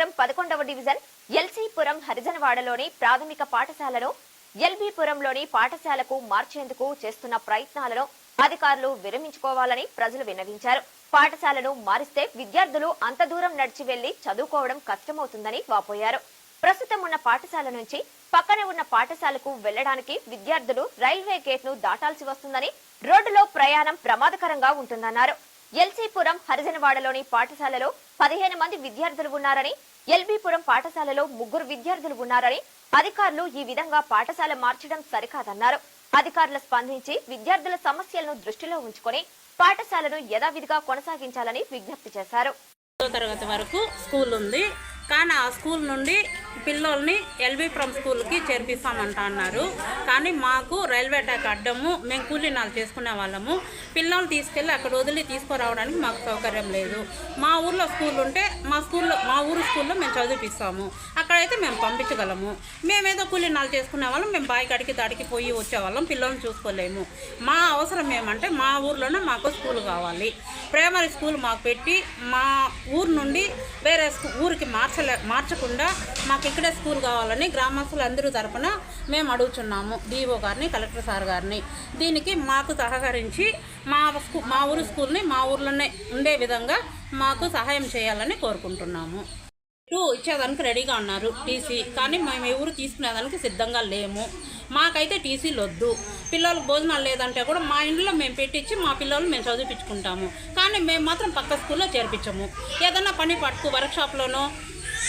నగరం పదకొండవ డివిజన్ ఎల్సీపురం హరిజనవాడలోని ప్రాథమిక పాఠశాలను ఎల్బీపురంలోని పాఠశాలకు మార్చేందుకు చేస్తున్న ప్రయత్నాలను అధికారులు విరమించుకోవాలని ప్రజలు విన్నవించారు. పాఠశాలను మారిస్తే విద్యార్థులు అంత దూరం నడిచి వెళ్ళి చదువుకోవడం కష్టమవుతుందని వాపోయారు. ప్రస్తుతం ఉన్న పాఠశాల నుంచి పక్కనే ఉన్న పాఠశాలకు వెళ్ళడానికి విద్యార్థులు రైల్వే గేట్ను దాటాల్సి వస్తుందని రోడ్డులో ప్రయాణం ప్రమాదకరంగా ఉంటుందన్నారు. ఎల్సీపురం హరిజనవాడలోని పాఠశాలలో పదిహేను మంది విద్యార్థులు ఉన్నారని ఎల్బీపురం పాఠశాలలో ముగ్గురు విద్యార్థులు ఉన్నారని అధికారులు ఈ విధంగా పాఠశాల మార్చడం సరికాదన్నారు. అధికారులు స్పందించి విద్యార్థుల సమస్యలను దృష్టిలో ఉంచుకొని పాఠశాలను యథావిధిగా కొనసాగించాలని విజ్ఞప్తి చేశారు. తరగతి వరకు స్కూల్ ఉంది. కానీ ఆ స్కూల్ నుండి పిల్లల్ని ఎల్బీ ఫ్రమ్ స్కూల్కి చేర్పిస్తామంట అన్నారు. కానీ మాకు రైల్వే ట్రాక్ అడ్డము మేము కూలీనాలు చేసుకునే వాళ్ళము. పిల్లల్ని తీసుకెళ్ళి అక్కడ వదిలి తీసుకురావడానికి మాకు సౌకర్యం లేదు. మా ఊర్లో స్కూల్ ఉంటే మా స్కూల్లో మా ఊరు స్కూల్లో మేము చదివిపిస్తాము. అక్కడైతే మేము పంపించగలము. మేమేదో కూలీనాలు చేసుకునే వాళ్ళం మేము బాయి కాడికి దాడికి పోయి వచ్చేవాళ్ళం పిల్లల్ని చూసుకోలేము. మా అవసరం ఏమంటే మా ఊర్లోనే మాకు స్కూల్ కావాలి. ప్రైమరీ స్కూల్ మాకు పెట్టి మా ఊరు నుండి వేరే ఊరికి మార్చలే మార్చకుండా మాకు ఇక్కడే స్కూల్ కావాలని గ్రామస్తులు అందరూ తరపున మేము అడుగుతున్నాము డిఓ గారిని కలెక్టర్ సార్ గారిని. దీనికి మాకు సహకరించి మా స్కూ మా ఊరు స్కూల్ని మా ఊర్లోనే ఉండే విధంగా మాకు సహాయం చేయాలని కోరుకుంటున్నాము. టూ ఇచ్చేదానికి రెడీగా ఉన్నారు టీసీ. కానీ మేము ఎవరు తీసుకునేదానికి సిద్ధంగా లేము. మాకైతే టీసీలు వద్దు. పిల్లలకు భోజనాలు లేదంటే కూడా మా ఇంట్లో మేము పెట్టించి మా పిల్లలు మేము చదివించుకుంటాము కానీ మేము మాత్రం పక్క స్కూల్లో చేర్పించము. ఏదన్నా పని పట్టుకు వర్క్షాప్లోనో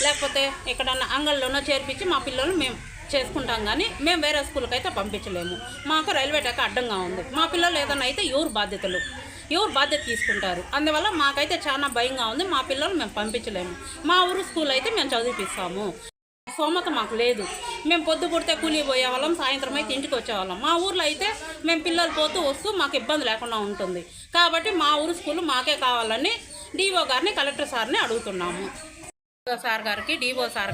లేకపోతే ఎక్కడన్నా అంగళ్ళలోనో చేర్పించి మా పిల్లలు మేము చేసుకుంటాం కానీ మేము వేరే స్కూల్కి అయితే పంపించలేము. మాకు రైల్వే ట్రాక్ అడ్డంగా ఉంది. మా పిల్లలు ఏదైనా అయితే ఎవరు బాధ్యతలు? ఎవరు బాధ్యత తీసుకుంటారు? అందువల్ల మాకైతే చాలా భయంగా ఉంది. మా పిల్లలు మేము పంపించలేము. మా ఊరు స్కూల్ అయితే మేము చదివిపిస్తాము. సోమత మాకు లేదు. మేము పొద్దు పుడితే కూలీ పోయేవాళ్ళం సాయంత్రం అయితే ఇంటికి వచ్చేవాళ్ళం. మా ఊర్లో అయితే మేము పిల్లలు పోతూ వస్తూ మాకు ఇబ్బంది లేకుండా ఉంటుంది. కాబట్టి మా ఊరు స్కూల్ మాకే కావాలని డిఓ గారిని కలెక్టర్ సార్ని అడుగుతున్నాము. సార్ గారికి డిఓ సార్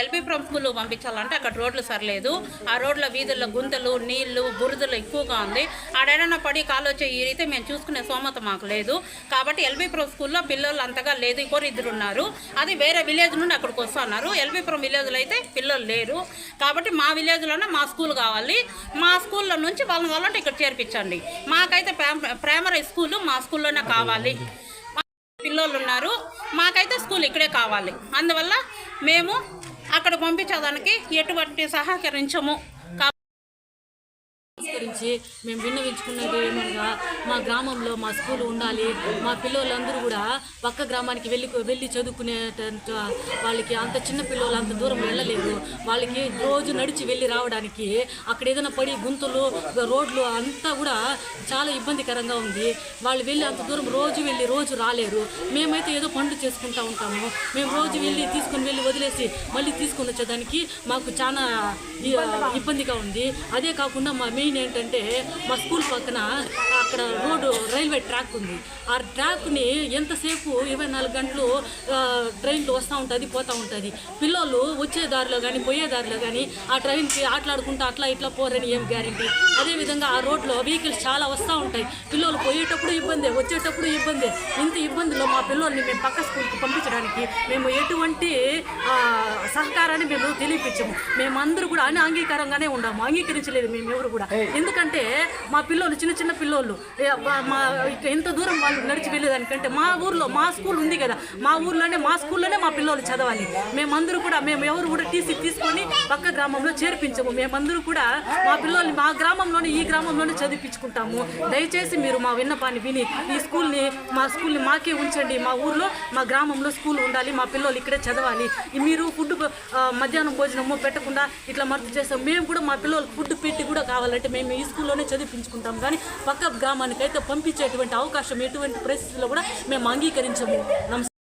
ఎల్బీ స్కూల్ పంపించాలంటే అక్కడ రోడ్లు సరిలేదు. ఆ రోడ్ల వీధుల్లో గుంతలు నీళ్ళు బురదలు ఎక్కువగా ఉంది. ఆడైనా పడి కాలు వచ్చే ఈరైతే మేము చూసుకునే సోమత మాకు లేదు. కాబట్టి ఎల్బీపురం స్కూల్లో పిల్లలు అంతగా లేదు ఇంకోరు ఇద్దరు ఉన్నారు. అది వేరే విలేజ్ నుండి అక్కడికి వస్తున్నారు. ఎల్బీపురం విలేజ్లో అయితే పిల్లలు లేరు. కాబట్టి మా విలేజ్లోనే మా స్కూల్ కావాలి. మా స్కూల్లో నుంచి వాళ్ళని వాళ్ళంటే ఇక్కడ చేర్పించండి. మాకైతే ప్రైమరీ స్కూల్ మా స్కూల్లోనే కావాలి. పిల్లోళ్ళు ఉన్నారు మాకైతే స్కూల్ ఇక్కడే కావాలి. అందువల్ల మేము అక్కడ పంపించడానికి ఎటువంటి సహకరించము. కా- మేము విన్నవించుకున్నది ఏమనగా మా గ్రామంలో మా స్కూల్ ఉండాలి మా పిల్లలందరూ కూడా పక్క గ్రామానికి వెళ్ళి వెళ్ళి చదువుకునేటంత వాళ్ళకి అంత చిన్న పిల్లలు అంత దూరం వెళ్ళలేరు వాళ్ళకి రోజు నడిచి వెళ్ళి రావడానికి అక్కడ ఏదైనా పడి గుంతలు రోడ్లు అంతా కూడా చాలా ఇబ్బందికరంగా ఉంది. వాళ్ళు వెళ్ళి అంత దూరం రోజు వెళ్ళి రోజు రాలేరు. మేమైతే ఏదో పండు చేసుకుంటా ఉంటాము. మేము రోజు వెళ్ళి తీసుకొని వెళ్ళి వదిలేసి మళ్ళీ తీసుకొని వచ్చేదానికి మాకు చాలా ఇబ్బందిగా ఉంది. అదే కాకుండా మా మెయిన్ ఏంటంటే మా స్కూల్ పక్కన అక్కడ రోడ్డు రైల్వే ట్రాక్ ఉంది. ఆ ట్రాక్ని ఎంతసేపు ఇరవై నాలుగు గంటలు ట్రైన్లు వస్తూ ఉంటుంది పోతూ ఉంటుంది. పిల్లలు వచ్చే దారిలో కానీ పోయే దారిలో కానీ ఆ ట్రైన్కి ఆటలాడుకుంటూ అట్లా ఇట్లా పోరని ఏం గ్యారంటీ అదేవిధంగా ఆ రోడ్లో వెహికల్స్ చాలా వస్తూ ఉంటాయి. పిల్లలు పోయేటప్పుడు ఇబ్బంది వచ్చేటప్పుడు ఇబ్బంది. ఇంత ఇబ్బందిలో మా పిల్లల్ని మేము పక్క స్కూల్కి పంపించడానికి మేము ఎటువంటి సహకారాన్ని మేము తెలియపించము మేమందరూ కూడా అని అంగీకారంగానే ఉన్నాము అంగీకరించలేదు మేము ఎవరు కూడా ఎందుకంటే మా పిల్లలు చిన్న చిన్న పిల్లోళ్ళు. మా ఎంత దూరం వాళ్ళు నడిచి వెళ్ళేదానికంటే మా ఊర్లో మా స్కూల్ ఉంది కదా. మా ఊర్లోనే మా స్కూల్లోనే మా పిల్లలు చదవాలి. మేమందరూ కూడా మేము ఎవరు కూడా టీసీ తీసుకొని పక్క గ్రామంలో చేర్పించము. మేమందరూ కూడా మా పిల్లల్ని మా గ్రామంలోనే ఈ గ్రామంలోనే చదివించుకుంటాము. దయచేసి మీరు మా విన్నపాన్ని విని ఈ స్కూల్ని మా స్కూల్ని మాకే ఉంచండి. మా ఊర్లో మా గ్రామంలో స్కూల్ ఉండాలి. మా పిల్లలు ఇక్కడే చదవాలి. మీరు ఫుడ్ మధ్యాహ్నం భోజనము పెట్టకుండా ఇట్లా మర్చి చేస్తాం. మేము కూడా మా పిల్లలు ఫుడ్ పెట్టి కూడా కావాలంటే మేము ఈ స్కూల్లోనే చదివించుకుంటాం. కానీ పక్క మనకైతే పంపించేటువంటి అవకాశం ఎటువంటి పరిస్థితుల్లో కూడా మేము అంగీకరించము. నమస్తే